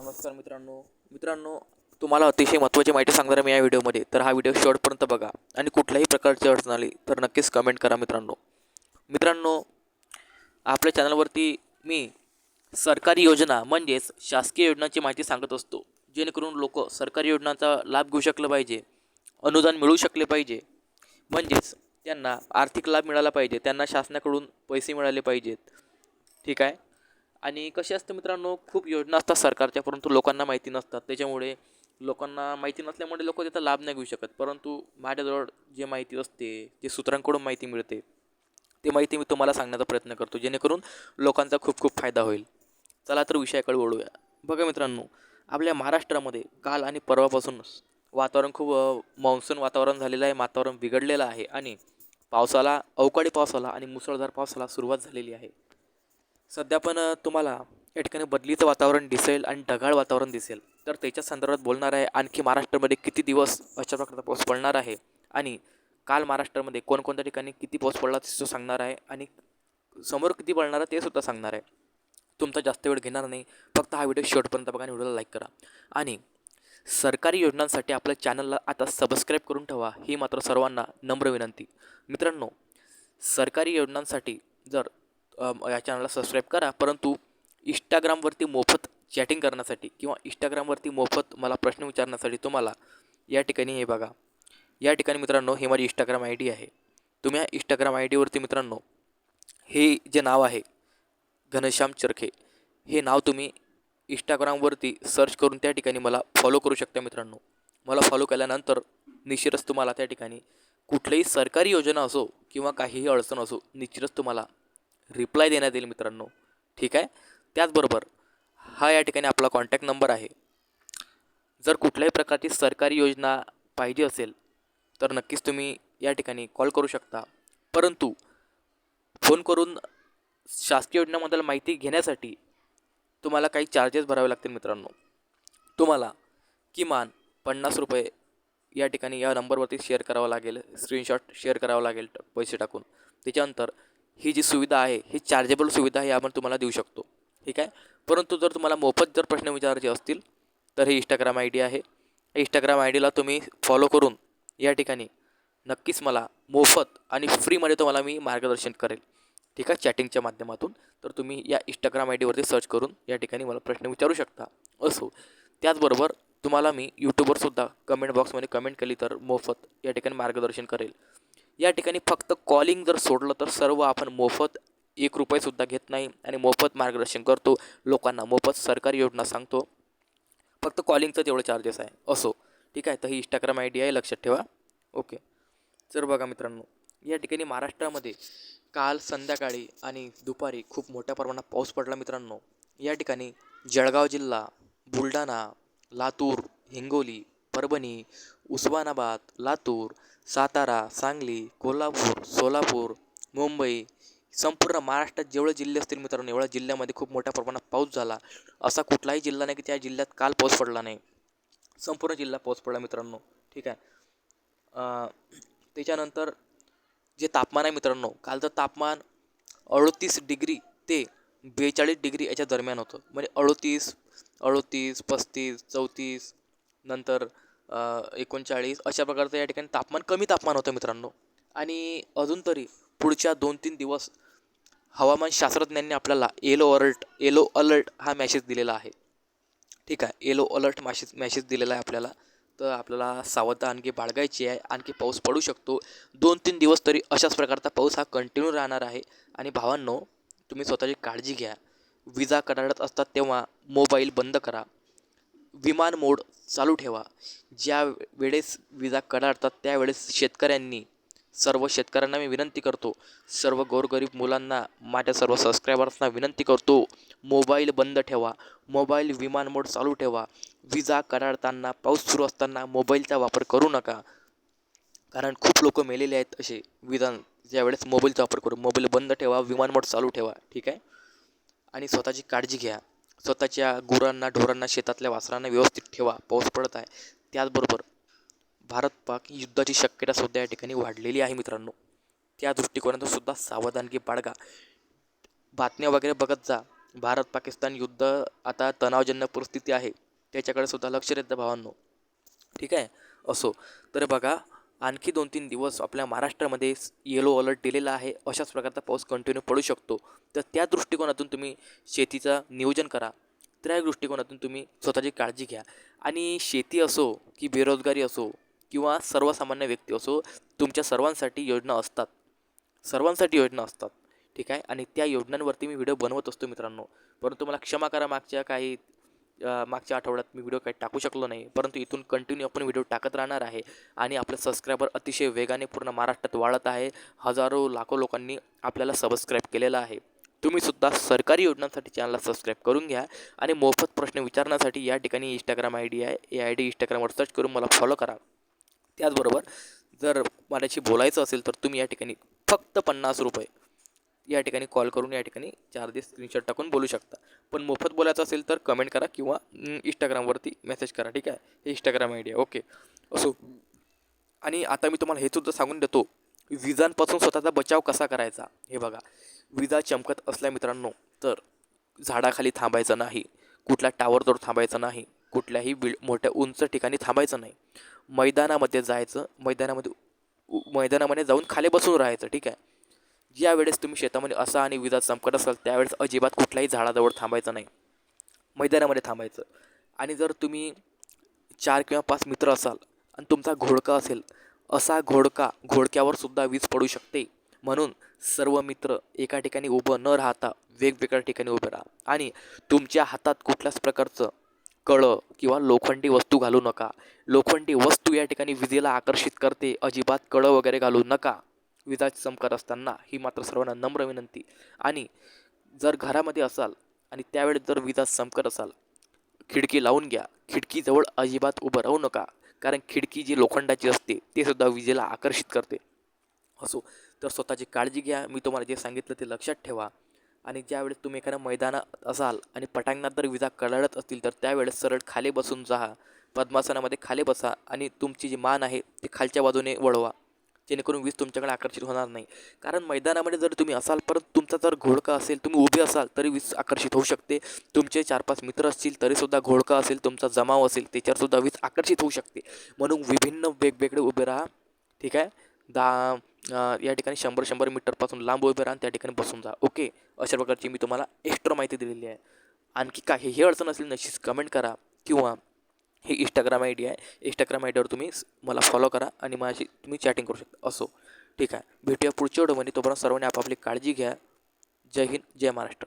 नमस्कार मित्रांनो. मित्रांनो तुम्हाला अतिशय महत्त्वाची माहिती सांगणार आहे मी या व्हिडिओमध्ये. तर हा व्हिडिओ शेवटपर्यंत बघा आणि कुठल्याही प्रकारची अडचण आली तर नक्कीच कमेंट करा मित्रांनो. मित्रांनो आपल्या चॅनलवरती मी सरकारी योजना म्हणजेच शासकीय योजनांची माहिती सांगत असतो. जेणेकरून लोक सरकारी योजनांचा लाभ घेऊ शकलं पाहिजे अनुदान मिळू शकले पाहिजे. म्हणजेच त्यांना आर्थिक लाभ मिळाला पाहिजे त्यांना शासनाकडून पैसे मिळाले पाहिजेत. ठीक आहे? आणि कसे असतं मित्रांनो खूप योजना असतात सरकारच्या परंतु लोकांना माहिती नसतात. त्याच्यामुळे लोकांना माहिती नसल्यामुळे लोक त्याचा लाभ नाही घेऊ शकत. परंतु माझ्याजवळ जे माहिती असते जे सूत्रांकडून माहिती मिळते ते माहिती मी तुम्हाला सांगण्याचा प्रयत्न करतो. जेणेकरून लोकांचा खूप खूप फायदा होईल. चला तर विषयाकडे वळूया. बघा मित्रांनो आपल्या महाराष्ट्रामध्ये काल आणि परवापासूनच वातावरण खूप मान्सून वातावरण झालेलं आहे वातावरण बिघडलेलं आहे आणि पावसाला अवकाळी पावसाला आणि मुसळधार पावसाला सुरुवात झालेली आहे. सध्या पण तुम्हाला या ठिकाणी बदलीचं वातावरण दिसेल आणि ढगाळ वातावरण दिसेल. तर त्याच्या संदर्भात बोलणार आहे आणखी महाराष्ट्रामध्ये किती दिवस अशा प्रकारचा पाऊस पडणार आहे? आणि काल महाराष्ट्रामध्ये कोणकोणत्या ठिकाणी किती पाऊस पडला ते सुद्धा सांगणार आहे आणि समोर किती पडणार आहे ते सुद्धा सांगणार आहे. तुमचा जास्त वेळ घेणार नाही. फक्त हा व्हिडिओ शेवटपर्यंत बघा आणि व्हिडिओला लाईक करा. आणि सरकारी योजनांसाठी आपल्या चॅनलला आता सबस्क्राईब करून ठेवा ही मात्र सर्वांना नम्र विनंती. मित्रांनो सरकारी योजनांसाठी जर या चॅनलला सबस्क्राईब करा. परंतु इंस्टाग्रामवरती मोफत चॅटिंग करण्यासाठी किंवा इंस्टाग्रामवरती मोफत मला प्रश्न विचारण्यासाठी तुम्हाला या ठिकाणी हे बघा. या ठिकाणी मित्रांनो हे माझी इंस्टाग्राम आय डी आहे. तुम्ही या इंस्टाग्राम आय डीवरती मित्रांनो हे जे नाव आहे घनश्याम चरखे हे नाव तुम्ही इंस्टाग्रामवरती सर्च करून त्या ठिकाणी मला फॉलो करू शकता मित्रांनो. मला फॉलो केल्यानंतर निश्चितच तुम्हाला त्या ठिकाणी कुठलीही सरकारी योजना असो किंवा काहीही अडचण असो निश्चितच तुम्हाला रिप्लाय देण्यात येईल मित्रांनो. ठीक आहे? त्याचबरोबर हा या ठिकाणी आपला कॉन्टॅक्ट नंबर आहे. जर कुठल्याही प्रकारची सरकारी योजना पाहिजे असेल तर नक्कीच तुम्ही या ठिकाणी कॉल करू शकता. परंतु फोन करून शासकीय योजनाबद्दल माहिती घेण्यासाठी तुम्हाला काही चार्जेस भरावे लागतील मित्रांनो. तुम्हाला किमान पन्नास रुपये या ठिकाणी या नंबरवरती शेअर करावं लागेल स्क्रीनशॉट शेअर करावं लागेल पैसे टाकून. त्याच्यानंतर ही जी सुविधा आहे ही चार्जेबल सुविधा ही आपण तुम्हाला देऊ शकतो. ठीक आहे? परंतु जर तुम्हाला मोफत जर प्रश्न विचारायचे असतील तर ही इंस्टाग्राम आय डी आहे. इंस्टाग्राम आय डीला तुम्ही फॉलो करून या ठिकाणी नक्कीच मला मोफत आणि फ्रीमध्ये तुम्हाला मी मार्गदर्शन करेल. ठीक आहे? चॅटिंगच्या माध्यमातून. तर तुम्ही या इंस्टाग्राम आय डीवरती सर्च करून या ठिकाणी मला प्रश्न विचारू शकता. असो त्याचबरोबर तुम्हाला मी यूट्यूबवरसुद्धा कमेंट बॉक्समध्ये कमेंट केली तर मोफत या ठिकाणी मार्गदर्शन करेल. या ठिकाणी फक्त कॉलिंग जर सोडलं तर सर्व आपण मोफत एक रुपयेसुद्धा घेत नाही आणि मोफत मार्गदर्शन करतो. लोकांना मोफत सरकारी योजना सांगतो. फक्त कॉलिंगचं तेवढं चार्जेस आहे. असो. ठीक आहे? तर ही इंस्टाग्राम आय डी आहे. लक्षात ठेवा. ओके तर बघा मित्रांनो या ठिकाणी महाराष्ट्रामध्ये काल संध्याकाळी आणि दुपारी खूप मोठ्या प्रमाणात पाऊस पडला मित्रांनो. या ठिकाणी जळगाव जिल्हा बुलढाणा लातूर हिंगोली परभणी उस्मानाबाद लातूर सातारा सांगली कोल्हापूर सोलापूर मुंबई संपूर्ण महाराष्ट्रात जेवढे जिल्हे असतील मित्रांनो एवढ्या जिल्ह्यामध्ये खूप मोठ्या प्रमाणात पाऊस झाला. असा कुठलाही जिल्हा नाही की त्या जिल्ह्यात काल पाऊस पडला नाही. संपूर्ण जिल्हा पाऊस पडला मित्रांनो. ठीक आहे. त्याच्यानंतर जे तापमान आहे मित्रांनो कालचं तापमान अडतीस डिग्री ते बेचाळीस डिग्री याच्या दरम्यान होतं. म्हणजे अडतीस अडतीस पस्तीस चौतीस नंतर एकोणचाळीस अशा प्रकारचं या ठिकाणी तापमान कमी तापमान होतं मित्रांनो. आणि अजून तरी पुढच्या दोन तीन दिवस हवामान शास्त्रज्ञांनी आपल्याला येलो अलर्ट येलो अलर्ट हा मॅसेज दिलेला आहे. ठीक आहे येलो अलर्ट मॅसेज मॅसेज दिलेला आहे आपल्याला. तर आपल्याला सावध आणखी बाळगायची आहे आणखी पाऊस पडू शकतो. दोन तीन दिवस तरी अशाच प्रकारचा पाऊस हा कंटिन्यू राहणार आहे. आणि भावांनो तुम्ही स्वतःची काळजी घ्या. विजा कडाडत असतात तेव्हा मोबाईल बंद करा. विमान मोड चालू ठेवा. ज्या वेळेस विजा कडाडतात त्यावेळेस शेतकऱ्यांनी सर्व शेतकऱ्यांना मी विनंती करतो सर्व गोरगरीब मुलांना माझ्या सर्व सबस्क्रायबर्सना विनंती करतो मोबाईल बंद ठेवा मोबाईल विमान मोड चालू ठेवा. विजा कडाडताना पाऊस सुरू असताना मोबाईलचा वापर करू नका. कारण खूप लोक मेलेले आहेत असे विधान ज्यावेळेस मोबाईलचा वापर करू मोबाईल बंद ठेवा विमान मोड चालू ठेवा ठीक आहे? आणि स्वतःची काळजी घ्या. स्वतःच्या गुरांना ढोरांना शेतातल्या वासरांना व्यवस्थित ठेवा. पाऊस पडत आहे. त्याचबरोबर भारत पाक युद्धाची शक्यता सुद्धा या ठिकाणी वाढलेली आहे मित्रांनो. त्या दृष्टिकोनातून सुद्धा सावधानगी बाळगा. बातम्या वगैरे बघत जा. भारत पाकिस्तान युद्ध आता तणावजन्य परिस्थिती आहे. त्याच्याकडे सुद्धा लक्ष देतं भावांनो. ठीक आहे? असो. तर बघा आणखी दोन तीन दिवस आपल्या महाराष्ट्रामध्ये येलो अलर्ट दिलेला आहे. अशाच प्रकारचा पाऊस कंटिन्यू पडू शकतो. तर त्या दृष्टिकोनातून तुम्ही शेतीचं नियोजन करा. त्या दृष्टिकोनातून तुम्ही स्वतःची काळजी घ्या. आणि शेती असो की बेरोजगारी असो किंवा सर्वसामान्य व्यक्ती असो तुमच्या सर्वांसाठी योजना असतात. सर्वांसाठी योजना असतात. ठीक आहे? आणि त्या योजनांवरती मी व्हिडिओ बनवत असतो मित्रांनो. परंतु मला क्षमा करा मागच्या काही मागच्या आठवड्यात मी व्हिडिओ काही टाकू शकलो नाही परंतु इथून कंटिन्यू आपण व्हिडिओ टाकत राहणार आहे. आणि आपले सबस्क्रायबर अतिशय वेगाने पूर्ण महाराष्ट्रात वाढत आहे. हजारो लाखो लोकांनी आपल्याला सबस्क्राईब केलेलं आहे. तुम्ही सुद्धा सरकारी योजनांसाठी चॅनलला सबस्क्राईब करून घ्या. आणि मोफत प्रश्न विचारण्यासाठी या ठिकाणी इंस्टाग्राम आय डी आहे. या आय डी इंस्टाग्रामवर सर्च करून मला फॉलो करा. त्याचबरोबर जर माझ्याशी बोलायचं असेल तर तुम्ही या ठिकाणी फक्त पन्नास रुपये या ठिकाणी कॉल करून या ठिकाणी चार दिवस स्क्रीनशॉट टाकून बोलू शकता. पण मोफत बोलायचं असेल तर कमेंट करा किंवा इंस्टाग्रामवरती मेसेज करा ठीक आहे? हे इंस्टाग्राम आय डी आहे ओके असो आणि आता मी तुम्हाला हे सुद्धा सांगून देतो विजांपासून स्वतःचा बचाव कसा करायचा? हे बघा विजा चमकत असल्या मित्रांनो तर झाडाखाली थांबायचं नाही कुठल्या टावरजवळ थांबायचं नाही कुठल्याही बिल मोठ्या उंच ठिकाणी थांबायचं नाही. मैदानामध्ये जायचं मैदानामध्ये उ- मैदानामध्ये जाऊन खाली बसून राहायचं ठीक आहे? ज्या वेळेस तुम्ही शेतामध्ये असा आणि विजा चमकत असाल त्यावेळेस अजिबात कुठल्याही झाडाजवळ थांबायचं नाही. मैदानामध्ये थांबायचं. आणि जर तुम्ही चार किंवा पाच मित्र असाल आणि तुमचा घोडका असेल असा घोडका घोडक्यावर सुद्धा वीज पडू शकते. म्हणून सर्व मित्र एका ठिकाणी उभं न राहता वेगवेगळ्या ठिकाणी उभे राहा. आणि तुमच्या हातात कुठल्याच प्रकारचं कळं किंवा लोखंडी वस्तू घालू नका. लोखंडी वस्तू या ठिकाणी विजेला आकर्षित करते. अजिबात कळं वगैरे घालू नका. विजा चमकत असताना ही मात्र सर्वांना नम्र विनंती. आणि जर घरामध्ये असाल आणि त्यावेळेस जर विजा चमकत असाल खिडकी लावून घ्या. खिडकीजवळ अजिबात उभं राहू नका. कारण खिडकी जी लोखंडाची असते ते सुद्धा विजेला आकर्षित करते. असो तर स्वतःची काळजी घ्या. मी तुम्हाला जे सांगितलं ते लक्षात ठेवा. आणि ज्यावेळेस तुम्ही एखाद्या मैदानात असाल आणि पटांगणात जर विजा कळाळत असतील तर त्यावेळेस सरळ खाली बसून जा. पद्मासनामध्ये खाली बसा आणि तुमची जी मान आहे ती खालच्या बाजूने वळवा. जेणेकरून वीज तुमच्याकडे आकर्षित होणार नाही. कारण मैदानामध्ये जर तुम्ही असाल परत तुमचा जर घोडका असेल तुम्ही उभे असाल तरी वीज आकर्षित होऊ शकते. तुमचे चार पाच मित्र असतील तरीसुद्धा घोडका असेल तुमचा जमाव असेल त्याच्यावरसुद्धा वीज आकर्षित होऊ शकते. म्हणून विभिन्न वेगवेगळे उभे राहा. ठीक आहे? दहा या ठिकाणी शंभर शंभर मीटरपासून लांब उभे राहा त्या ठिकाणी बसून जा. ओके? अशा प्रकारची मी तुम्हाला एक्स्ट्रा माहिती दिलेली आहे. आणखी काही हे अडचण असेल नक्कीच कमेंट करा किंवा हे इंस्टाग्राम आय डी आहे. इंस्टाग्राम आय डीवर तुम्ही मला फॉलो करा आणि माझी तुम्ही चॅटिंग करू शकता. असो. ठीक आहे. भेटूया पुढच्या व्हिडिओमध्ये. तोपर्यंत सर्वांनी आपापली काळजी घ्या. जय हिंद जय महाराष्ट्र.